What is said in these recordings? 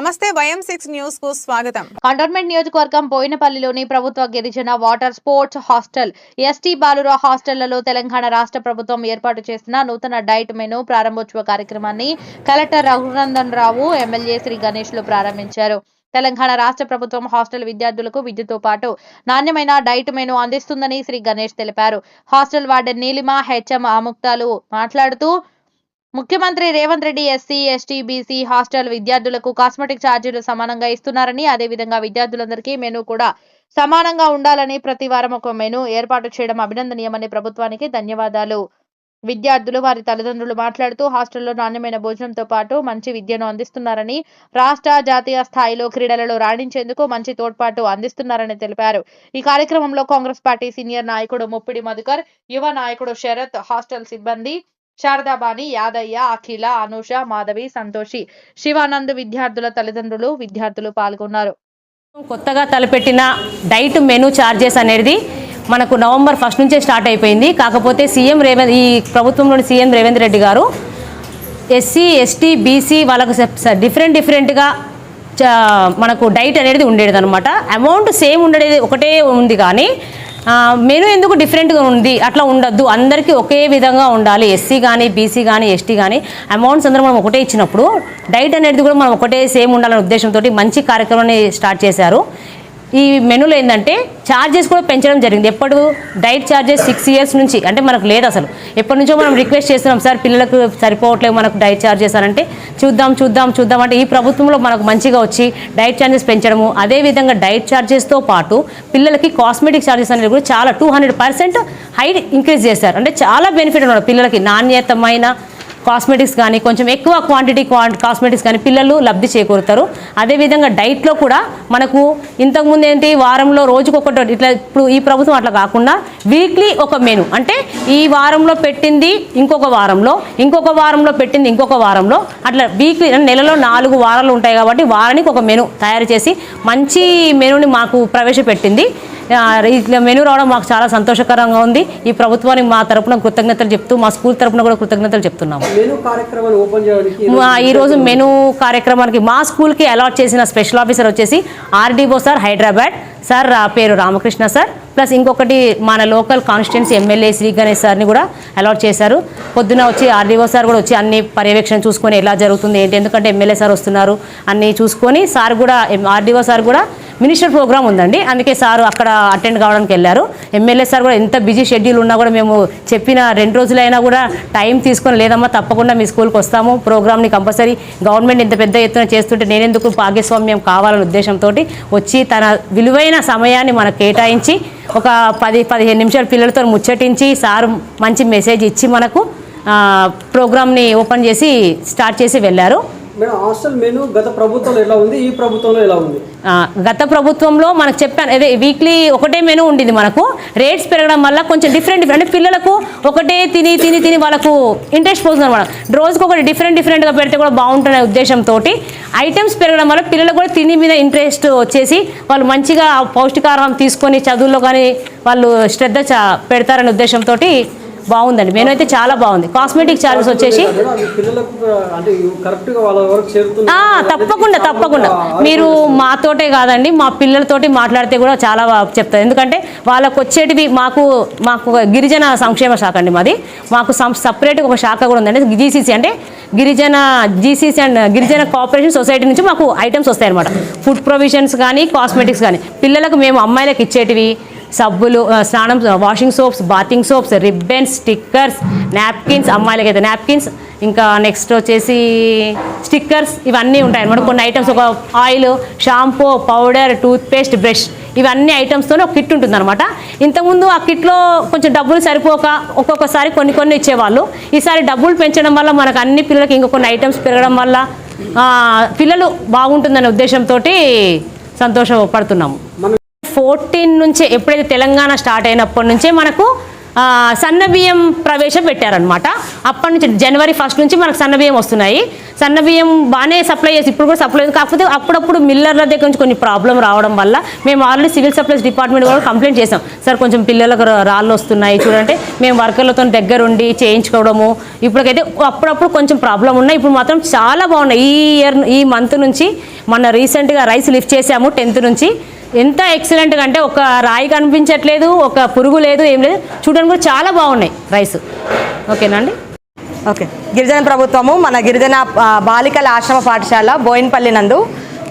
నమస్తే వయం సిక్స్ న్యూస్కు స్వాగతం. కంటోన్మెంట్ నియోజకవర్గం బోయినపల్లిలోని ప్రభుత్వ గిరిజన వాటర్ స్పోర్ట్స్ హాస్టల్ ఎస్టీ బాలుర హాస్టళ్ళలో తెలంగాణ రాష్ట్ర ప్రభుత్వం ఏర్పాటు చేసిన నూతన డైట్ మెను ప్రారంభోత్సవ కార్యక్రమాన్ని కలెక్టర్ రఘునందన్ రావు ఎమ్మెల్యే శ్రీ గణేష్లు ప్రారంభించారు. తెలంగాణ రాష్ట్ర ప్రభుత్వం హాస్టల్ విద్యార్థులకు విద్యతో పాటు నాణ్యమైన డైట్ మెను అందిస్తుందని శ్రీ గణేష్ తెలిపారు. హాస్టల్ వార్డెన్ నీలిమ హెచ్ఎం ఆముక్తాలు మాట్లాడుతూ ముఖ్యమంత్రి Revanth Reddy SC ST BC hostel విద్యార్థులకు కాస్మెటిక్ ఛార్జీలు సమానంగా ఇస్తున్నారని అదేవిధంగా విద్యార్థులందరికీ మెను కూడా సమానంగా ఉండాలని ప్రతి వారం ఒక మెను ఏర్పాటు చేయడం అభినందనీయమని ప్రభుత్వానికి ధన్యవాదాలు. విద్యార్థులు వారి తల్లిదండ్రులు మాట్లాడుతూ హాస్టల్లో నాణ్యమైన భోజనంతో పాటు మంచి విద్యను అందిస్తున్నారని రాష్ట్ర జాతీయ స్థాయిలో క్రీడలలో రాణించేందుకు మంచి తోడ్పాటు అందిస్తున్నారని తెలిపారు. ఈ కార్యక్రమంలో కాంగ్రెస్ పార్టీ సీనియర్ నాయకుడు ముప్పిడి మధుకర్ యువ నాయకుడు శరత్ హాస్టల్ సిబ్బంది శారదాబాని యాదయ్య అఖిల అనూష మాధవి సంతోషి శివానంద్ విద్యార్థుల తల్లిదండ్రులు విద్యార్థులు పాల్గొన్నారు. కొత్తగా తలపెట్టిన డైట్ మెనూ చార్జెస్ అనేది మనకు నవంబర్ ఫస్ట్ నుంచే స్టార్ట్ అయిపోయింది. కాకపోతే సీఎం రేవంత్ ఈ ప్రభుత్వంలోని CM Revanth Reddy garu SC ST BC వాళ్ళకు డిఫరెంట్ డిఫరెంట్గా మనకు డైట్ అనేది ఉండేది అనమాట అమౌంట్ సేమ్ ఉండేది ఒకటే ఉంది కానీ మెను ఎందుకు డిఫరెంట్గా ఉంది? అట్లా ఉండద్దు. అందరికీ ఒకే విధంగా ఉండాలి. ఎస్సీ కానీ బీసీ కానీ ఎస్టీ కానీ అమౌంట్స్ అందరూ మనం ఒకటే ఇచ్చినప్పుడు డైట్ అనేది కూడా మనం ఒకటే సేమ్ ఉండాలనే ఉద్దేశంతో మంచి కార్యక్రమాన్ని స్టార్ట్ చేశారు. ఈ మెనూలో ఏంటంటే ఛార్జెస్ కూడా పెంచడం జరిగింది. ఎప్పుడు డైట్ ఛార్జెస్ సిక్స్ ఇయర్స్ నుంచి అంటే మనకు లేదు అసలు. ఎప్పటి నుంచో మనం రిక్వెస్ట్ చేస్తున్నాం సార్ పిల్లలకు సరిపోవట్లేదు మనకు డైట్ ఛార్జెస్ అని అంటే చూద్దాం చూద్దాం చూద్దాం అంటే ఈ ప్రభుత్వంలో మనకు మంచిగా వచ్చి డైట్ ఛార్జెస్ పెంచడము అదేవిధంగా డైట్ ఛార్జెస్తో పాటు పిల్లలకి కాస్మెటిక్ ఛార్జెస్ అనేది కూడా చాలా two hundred percent height increase చేశారు. అంటే చాలా బెనిఫిట్ ఉన్నారు పిల్లలకి నాణ్యతమైన కాస్మెటిక్స్ కానీ కొంచెం ఎక్కువ క్వాంటిటీ కాస్మెటిక్స్ కానీ పిల్లలు లబ్ధి చేకూరుతారు. అదేవిధంగా డైట్లో కూడా మనకు ఇంతకుముందు ఏంటి వారంలో రోజుకొకటి ఇట్లా ఇప్పుడు ఈ ప్రభుత్వం అట్లా కాకుండా వీక్లీ ఒక మెను. అంటే ఈ వారంలో పెట్టింది ఇంకొక వారంలో ఇంకొక వారంలో పెట్టింది ఇంకొక వారంలో. అట్లా వీక్లీ నెలలో నాలుగు వారాలు ఉంటాయి కాబట్టి వారానికి ఒక మెను తయారు చేసి మంచి మెనుని మాకు ప్రవేశపెట్టింది. ఇట్లా మెనూ రావడం మాకు చాలా సంతోషకరంగా ఉంది. ఈ ప్రభుత్వానికి మా తరపున కృతజ్ఞతలు చెప్తూ మా స్కూల్ తరపున కూడా కృతజ్ఞతలు చెప్తున్నాము. ఈరోజు మెనూ కార్యక్రమానికి మా స్కూల్కి అలాట్ చేసిన స్పెషల్ ఆఫీసర్ వచ్చేసి ఆర్డీఓ సార్ హైదరాబాద్. సార్ పేరు రామకృష్ణ సార్. ప్లస్ ఇంకొకటి మన local constituency MLA Shri Ganesh సార్ని కూడా అలాట్ చేశారు. పొద్దున వచ్చి ఆర్డీఓ సార్ కూడా వచ్చి అన్ని పర్యవేక్షణ చూసుకొని ఎలా జరుగుతుంది ఏంటి ఎందుకంటే ఎమ్మెల్యే సార్ వస్తున్నారు అన్నీ చూసుకొని సార్ కూడా ఆర్డీఓ సార్ కూడా మినిస్టర్ ప్రోగ్రామ్ ఉందండి. అందుకే సార్ అక్కడ అటెండ్ కావడానికి వెళ్ళారు. ఎమ్మెల్యే సార్ కూడా ఎంత బిజీ షెడ్యూల్ ఉన్నా కూడా మేము చెప్పిన రెండు రోజులైనా కూడా టైం తీసుకొని లేదమ్మా తప్పకుండా మీ స్కూల్కి వస్తాము. ప్రోగ్రామ్ని కంపల్సరీ గవర్నమెంట్ ఇంత పెద్ద ఎత్తున చేస్తుంటే నేనెందుకు భాగస్వామ్యం కావాలనే ఉద్దేశంతో వచ్చి తన విలువైన సమయాన్ని మనకు కేటాయించి ఒక పది పదిహేను నిమిషాలు పిల్లలతో ముచ్చటించి సార్ మంచి మెసేజ్ ఇచ్చి మనకు ప్రోగ్రామ్ని ఓపెన్ చేసి స్టార్ట్ చేసి వెళ్ళారు. మేడం హాస్టల్ మెను గత ప్రభుత్వంలో ఎలా ఉంది? ఈ ప్రభుత్వంలో ఎలా ఉంది? గత ప్రభుత్వంలో మనకు చెప్పాను అదే వీక్లీ ఒకటే మెనూ ఉండింది మనకు. రేట్స్ పెరగడం వల్ల కొంచెం డిఫరెంట్ డిఫరెంట్ అంటే పిల్లలకు ఒకటే తిని తిని తిని వాళ్ళకు ఇంట్రెస్ట్ పోతుంది అనమాట రోజుకు ఒకటి డిఫరెంట్ డిఫరెంట్గా పెడితే కూడా బాగుంటుందనే ఉద్దేశంతో ఐటమ్స్ పెరగడం వల్ల పిల్లలకు కూడా తిని మీద ఇంట్రెస్ట్ వచ్చేసి వాళ్ళు మంచిగా పౌష్టికాహారం తీసుకొని చదువుల్లో కానీ వాళ్ళు శ్రద్ధ చ- పెడతారనే ఉద్దేశంతో బాగుందండి. మెనూ అయితే చాలా బాగుంది. కాస్మెటిక్ చార్జెస్ వచ్చేసి తప్పకుండా తప్పకుండా. మీరు మాతోటే కాదండి మా పిల్లలతోటి మాట్లాడితే కూడా చాలా చెప్తారు. ఎందుకంటే వాళ్ళకు వచ్చేటివి మాకు మాకు గిరిజన సంక్షేమ శాఖ అండి మాది. మాకు సపరేట్గా ఒక శాఖ కూడా ఉందండి. జీసీసీ అంటే గిరిజన జీసీసీ అండ్ గిరిజన కోఆపరేషన్ సొసైటీ నుంచి మాకు ఐటమ్స్ వస్తాయి అనమాట ఫుడ్ ప్రొవిజన్స్ కానీ కాస్మెటిక్స్ కానీ. పిల్లలకు మేము అమ్మాయిలకు ఇచ్చేటివి సబ్బులు స్నానం washing soaps bathing soaps ribbons stickers napkins అమ్మాయిలకైతే napkins ఇంకా నెక్స్ట్ వచ్చేసి స్టిక్కర్స్ ఇవన్నీ ఉంటాయి అనమాట కొన్ని ఐటమ్స్ ఒక oil shampoo powder toothpaste brush ఇవన్నీ ఐటమ్స్తోనే ఒక కిట్ ఉంటుంది అనమాట ఇంతకుముందు ఆ కిట్లో కొంచెం డబ్బులు సరిపోక ఒక్కొక్కసారి కొన్ని కొన్ని ఇచ్చేవాళ్ళు. ఈసారి డబ్బులు పెంచడం వల్ల మనకు అన్ని పిల్లలకి ఇంకా కొన్ని ఐటమ్స్ పెరగడం వల్ల పిల్లలు బాగుంటుందనే ఉద్దేశంతో సంతోషపడుతున్నాము. ఫోర్టీన్ నుంచే ఎప్పుడైతే తెలంగాణ స్టార్ట్ అయినప్పటి నుంచే మనకు ఆ, సన్న బియ్యం ప్రవేశపెట్టారనమాట అప్పటి నుంచి జనవరి ఫస్ట్ నుంచి మనకు సన్న బియ్యం వస్తున్నాయి. సన్న బియ్యం బాగానే సప్లై చేసి ఇప్పుడు కూడా సప్లై కాకపోతే అప్పుడప్పుడు మిల్లర్ల దగ్గర నుంచి కొన్ని ప్రాబ్లం రావడం వల్ల మేము ఆల్రెడీ సివిల్ సప్లైస్ డిపార్ట్మెంట్ కూడా కంప్లైంట్ చేసాం సార్ కొంచెం పిల్లలకు రాళ్ళు వస్తున్నాయి చూడంటే మేము వర్కర్లతో దగ్గరుండి చేయించుకోవడము. ఇప్పటికైతే అప్పుడప్పుడు కొంచెం ప్రాబ్లం ఉన్నాయి. ఇప్పుడు మాత్రం చాలా బాగున్నాయి. ఈ ఇయర్ ఈ మంత్ నుంచి మొన్న రీసెంట్గా రైస్ లిఫ్ట్ చేసాము టెన్త్ నుంచి. ఎంత ఎక్సలెంట్గా అంటే ఒక రాయి కనిపించట్లేదు ఒక పురుగు లేదు ఏం లేదు. చూడడానికి కూడా చాలా బాగున్నాయి రైస్ ఓకేనా అండి? ఓకే. గిరిజన ప్రభుత్వము మన గిరిజన బాలికల ఆశ్రమ పాఠశాల బోయిన్పల్లి నందు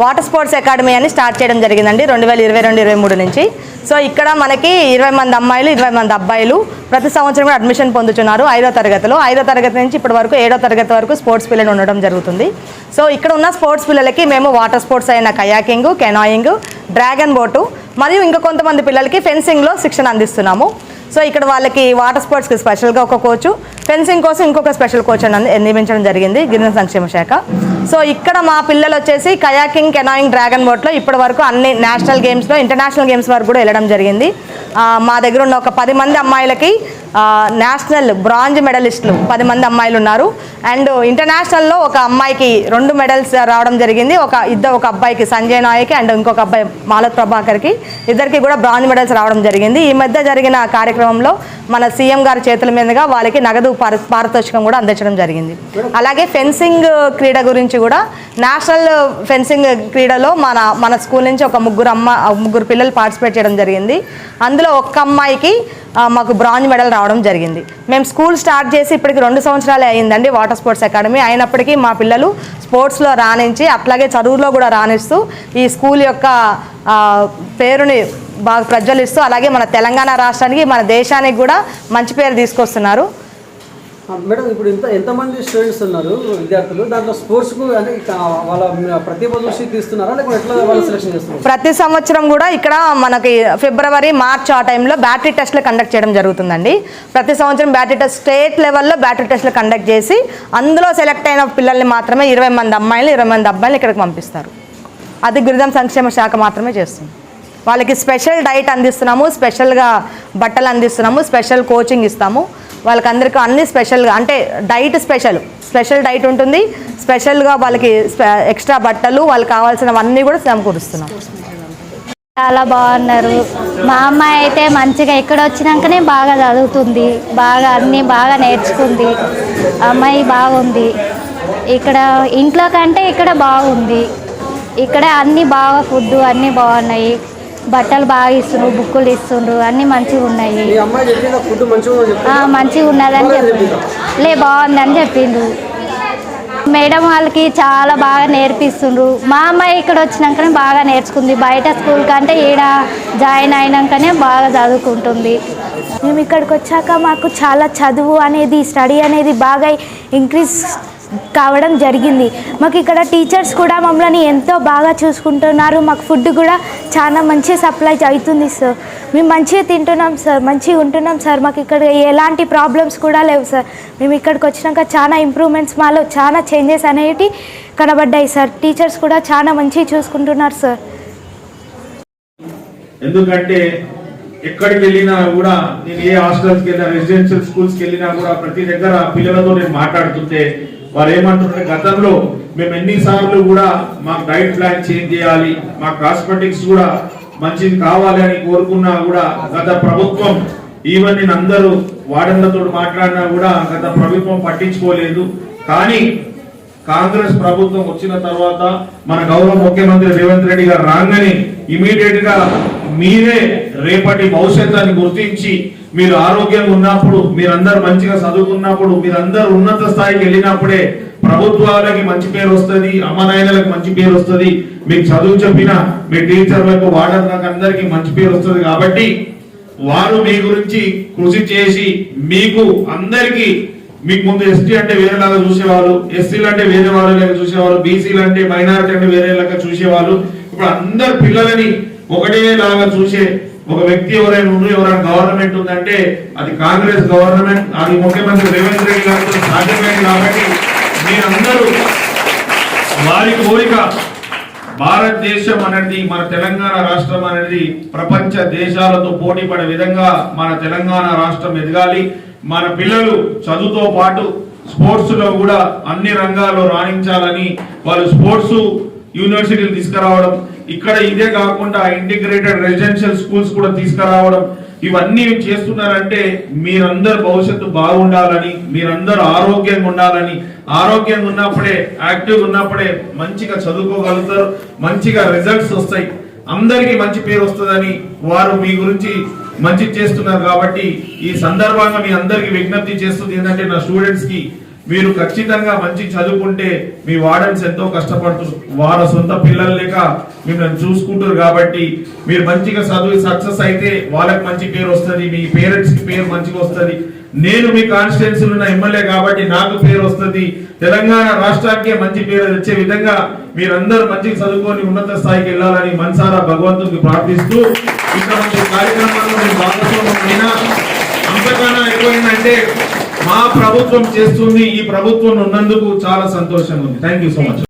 వాటర్ స్పోర్ట్స్ అకాడమీ అని స్టార్ట్ చేయడం జరిగిందండి రెండు వేల ఇరవై రెండు ఇరవై మూడు నుంచి. సో ఇక్కడ మనకి ఇరవై మంది అమ్మాయిలు ఇరవై మంది అబ్బాయిలు ప్రతి సంవత్సరం కూడా అడ్మిషన్ పొందుతున్నారు ఐదో తరగతిలో. ఐదో తరగతి నుంచి ఇప్పటి వరకు ఏడో తరగతి వరకు స్పోర్ట్స్ పిల్లలు ఉండడం జరుగుతుంది. సో ఇక్కడ ఉన్న స్పోర్ట్స్ పిల్లలకి మేము వాటర్ స్పోర్ట్స్ అయిన కయాకింగ్ కెనాయింగ్ డ్రాగన్ బోటు మరియు ఇంకా కొంతమంది పిల్లలకి ఫెన్సింగ్లో శిక్షణ అందిస్తున్నాము. సో ఇక్కడ వాళ్ళకి వాటర్ స్పోర్ట్స్కి స్పెషల్గా ఒక కోచ్ ఫెన్సింగ్ కోసం ఇంకొక స్పెషల్ కోచ్ అని నియమించడం జరిగింది గిరిజన సంక్షేమ శాఖ. సో ఇక్కడ మా పిల్లలు వచ్చేసి కయాకింగ్ కెనాయింగ్ డ్రాగన్ బోట్లో ఇప్పటి వరకు అన్ని నేషనల్ గేమ్స్లో ఇంటర్నేషనల్ గేమ్స్ వరకు కూడా వెళ్ళడం జరిగింది. మా దగ్గర ఉన్న ఒక పది మంది అమ్మాయిలకి నేషనల్ బ్రాంజ్ మెడలిస్టులు పది మంది అమ్మాయిలు ఉన్నారు అండ్ ఇంటర్నేషనల్లో ఒక అమ్మాయికి రెండు మెడల్స్ రావడం జరిగింది. ఒక ఇద్దరు ఒక అబ్బాయికి సంజయ్ నాయక్ అండ్ ఇంకొక అబ్బాయి మాలత్ ప్రభాకర్కి. ఇద్దరికి కూడా బ్రాంజ్ మెడల్స్ రావడం జరిగింది. ఈ మధ్య జరిగిన కార్యక్రమంలో మన సీఎం గారి చేతుల మీదుగా వాళ్ళకి నగదు పారి- పారితోషికం కూడా అందించడం జరిగింది. అలాగే ఫెన్సింగ్ క్రీడ గురించి కూడా నేషనల్ ఫెన్సింగ్ క్రీడలో మన మన స్కూల్ నుంచి ఒక ముగ్గురు అమ్మ ముగ్గురు పిల్లలు పార్టిసిపేట్ చేయడం జరిగింది. అందులో ఒక్క అమ్మాయికి మాకు బ్రాంజ్ మెడల్ రావడం జరిగింది. మేము స్కూల్ స్టార్ట్ చేసి ఇప్పటికి రెండు సంవత్సరాలే అయిందండి వాటర్ స్పోర్ట్స్ అకాడమీ. అయినప్పటికీ మా పిల్లలు స్పోర్ట్స్లో రాణించి అట్లాగే చదువులో కూడా రాణిస్తూ ఈ స్కూల్ యొక్క పేరుని బాగా ప్రజ్వలిస్తూ అలాగే మన తెలంగాణ రాష్ట్రానికి మన దేశానికి కూడా మంచి పేరు తీసుకొస్తున్నారు. మేడం ఇప్పుడు ఇంత ఎంతమంది స్టూడెంట్స్ ఉన్నారు విద్యార్థులు? దాంట్లో స్పోర్ట్స్కు అంటే వాళ్ళ ప్రతిభ చూసి తీస్తున్నారా? లేకపోతే ఎట్లా వాళ్ళు సెలెక్షన్ చేస్తున్నారు? ప్రతి సంవత్సరం కూడా ఇక్కడ మనకి ఫిబ్రవరి మార్చ్ ఆ టైంలో బ్యాటరీ టెస్ట్లు కండక్ట్ చేయడం జరుగుతుందండి. ప్రతి సంవత్సరం బ్యాటరీ టెస్ట్ స్టేట్ లెవెల్లో బ్యాటరీ టెస్ట్లు కండక్ట్ చేసి అందులో సెలెక్ట్ అయిన పిల్లల్ని మాత్రమే ఇరవై మంది అమ్మాయిలు ఇరవై మంది అబ్బాయిలు ఇక్కడికి పంపిస్తారు. అది గిరిజన సంక్షేమ శాఖ మాత్రమే చేస్తుంది. వాళ్ళకి స్పెషల్ డైట్ అందిస్తున్నాము స్పెషల్గా బట్టలు అందిస్తున్నాము స్పెషల్ కోచింగ్ ఇస్తాము. వాళ్ళకి అందరికీ అన్ని స్పెషల్గా అంటే డైట్ స్పెషల్ స్పెషల్ డైట్ ఉంటుంది. స్పెషల్గా వాళ్ళకి ఎక్స్ట్రా బట్టలు వాళ్ళకి కావాల్సినవన్నీ కూడా సమకూరుస్తున్నాం. చాలా బాగున్నారు. మా అమ్మాయి అయితే మంచిగా ఇక్కడ వచ్చినాకనే బాగా చదువుతుంది. బాగా అన్నీ బాగా నేర్చుకుంది. అమ్మాయి బాగుంది. ఇక్కడ ఇంట్లో కంటే ఇక్కడ బాగుంది. ఇక్కడ అన్నీ బాగా ఫుడ్ అన్నీ బాగున్నాయి. బట్టలు బాగా ఇస్తుండ్రు బుక్కులు ఇస్తుండ్రు అన్నీ మంచిగా ఉన్నాయి. మంచిగా ఉన్నదని చెప్పిండు లే బాగుందని చెప్పిండు మేడం వాళ్ళకి చాలా బాగా నేర్పిస్తుండ్రు. మా అమ్మాయి ఇక్కడ వచ్చినాకనే బాగా నేర్చుకుంది. బయట స్కూల్ కంటే ఈడ జాయిన్ అయినాకనే బాగా చదువుకుంటుంది. మేము ఇక్కడికి వచ్చాక మాకు చాలా చదువు అనేది స్టడీ అనేది బాగా ఇంక్రీజ్ కావడం జరిగింది. మాకు ఇక్కడ టీచర్స్ కూడా మమ్మల్ని ఎంతో బాగా చూసుకుంటున్నారు. మాకు ఫుడ్ కూడా చాలా మంచి సప్లై అవుతుంది సార్. మేము మంచిగా తింటున్నాం సార్. మంచిగా ఉంటున్నాం సార్. మాకు ఇక్కడ ఎలాంటి ప్రాబ్లమ్స్ కూడా లేవు సార్. మేము ఇక్కడికి వచ్చినాక చాలా ఇంప్రూవ్మెంట్స్ మాలో చాలా చేంజెస్ అనేవి కనబడ్డాయి సార్. టీచర్స్ కూడా చాలా మంచిగా చూసుకుంటున్నారు సార్. ఎందుకంటే ఎక్కడికి వెళ్ళినా కూడా నేను ఏ హాస్టల్స్కి వెళ్ళినా రెసిడెన్షియల్ స్కూల్స్కి వెళ్ళినా కూడా ప్రతి దగ్గర పిల్లలతో నేను మాట్లాడుతుంటే వారు ఏమంటున్నారు? గతంలో మేము ఎన్నిసార్లు కూడా మాకు డైట్ ప్లాన్ చేంజ్ చేయాలి మా కాస్మెటిక్స్ కూడా మంచిది కావాలి అని కోరుకున్నా కూడా గత ప్రభుత్వం ఈవెన్ నేను అందరూ వార్డన్లతో మాట్లాడినా కూడా గత ప్రభుత్వం పట్టించుకోలేదు. కానీ కాంగ్రెస్ ప్రభుత్వం వచ్చిన తర్వాత మన గౌరవ ముఖ్యమంత్రి రేవంత్ రెడ్డి గారు రాగానే ఇమీడియట్గా మీరే రేపటి భవిష్యత్తుని గుర్తించి మీరు ఆరోగ్యంగా ఉన్నప్పుడు మీరందరూ మంచిగా చదువుకున్నప్పుడు మీరందరూ ఉన్నత స్థాయికి వెళ్ళినప్పుడే ప్రభుత్వాలకి మంచి పేరు వస్తుంది అమ్మనాయనలకు మంచి పేరు వస్తుంది మీకు చదువు చెప్పిన మీ టీచర్లకు వాడర్లకు అందరికి మంచి పేరు వస్తుంది కాబట్టి వారు మీ గురించి కృషి చేసి మీకు అందరికి మీకు ముందు ఎస్టీ అంటే వేరేలాగా చూసేవాళ్ళు ఎస్సీలు అంటే వేరే వాళ్ళలాగా చూసేవాళ్ళు బీసీలు అంటే మైనారిటీ అంటే వేరేలాగా చూసేవాళ్ళు ఇప్పుడు అందరు పిల్లలని ఒకటే లాగా చూసే ఒక వ్యక్తి ఎవరైనా ఉండి ఎవరైనా గవర్నమెంట్ ఉందంటే అది కాంగ్రెస్ గవర్నమెంట్ అది ముఖ్యమంత్రి రేవంత్ రెడ్డి గారితో సాధ్యమైంది కాబట్టి మీరందరూ వారి కోరిక భారతదేశం అనేది మన తెలంగాణ రాష్ట్రం అనేది ప్రపంచ దేశాలతో పోటీ పడే విధంగా మన తెలంగాణ రాష్ట్రం ఎదగాలి. మన పిల్లలు చదువుతో పాటు స్పోర్ట్స్లో కూడా అన్ని రంగాల్లో రాణించాలని వాళ్ళు స్పోర్ట్స్ యూనివర్సిటీలు తీసుకురావడం ఇక్కడ ఇదే కాకుండా ఇంటిగ్రేటెడ్ రెసిడెన్షియల్ స్కూల్స్ కూడా తీసుకురావడం ఇవన్నీ చేస్తున్నారంటే మీరందరు భవిష్యత్తు బాగుండాలని మీరందరూ ఆరోగ్యంగా ఉండాలని ఆరోగ్యంగా ఉన్నప్పుడే యాక్టివ్గా ఉన్నప్పుడే మంచిగా చదువుకోగలుగుతారు మంచిగా రిజల్ట్స్ వస్తాయి. అందరికీ మంచి పేరు వస్తుందని వారు మీ గురించి మంచి చేస్తున్నారు కాబట్టి ఈ సందర్భంగా మీ అందరికీ విజ్ఞప్తి చేస్తుంది. ఏంటంటే నా స్టూడెంట్స్కి మీరు ఖచ్చితంగా మంచి చదువుకుంటే మీ వార్డెన్స్ ఎంతో కష్టపడుతున్నారు వారి సొంత పిల్లలు లేక మిమ్మల్ని చూసుకుంటారు కాబట్టి మీరు మంచిగా చదువు సక్సెస్ అయితే వాళ్ళకి మంచి పేరు వస్తుంది మీ పేరెంట్స్కి పేరు మంచిగా వస్తుంది. నేను మీ కాన్స్టిట్యున్సీలో ఉన్న ఎమ్మెల్యే కాబట్టి నాకు పేరు వస్తుంది. తెలంగాణ రాష్ట్రానికే మంచి పేరు తెచ్చే విధంగా మీరందరూ మంచిగా చదువుకొని ఉన్నత స్థాయికి వెళ్ళాలని మనసారా భగవంతుడికి ప్రార్థిస్తూ ఇక్కడ కార్యక్రమాల్లో నేను భాగస్వామ్యమైనా అంతకన్నా ఎక్కువైందంటే మా ప్రభుత్వం చేస్తుంది ఈ ప్రభుత్వం ఉన్నందుకు చాలా సంతోషంగా ఉంది. Thank you so much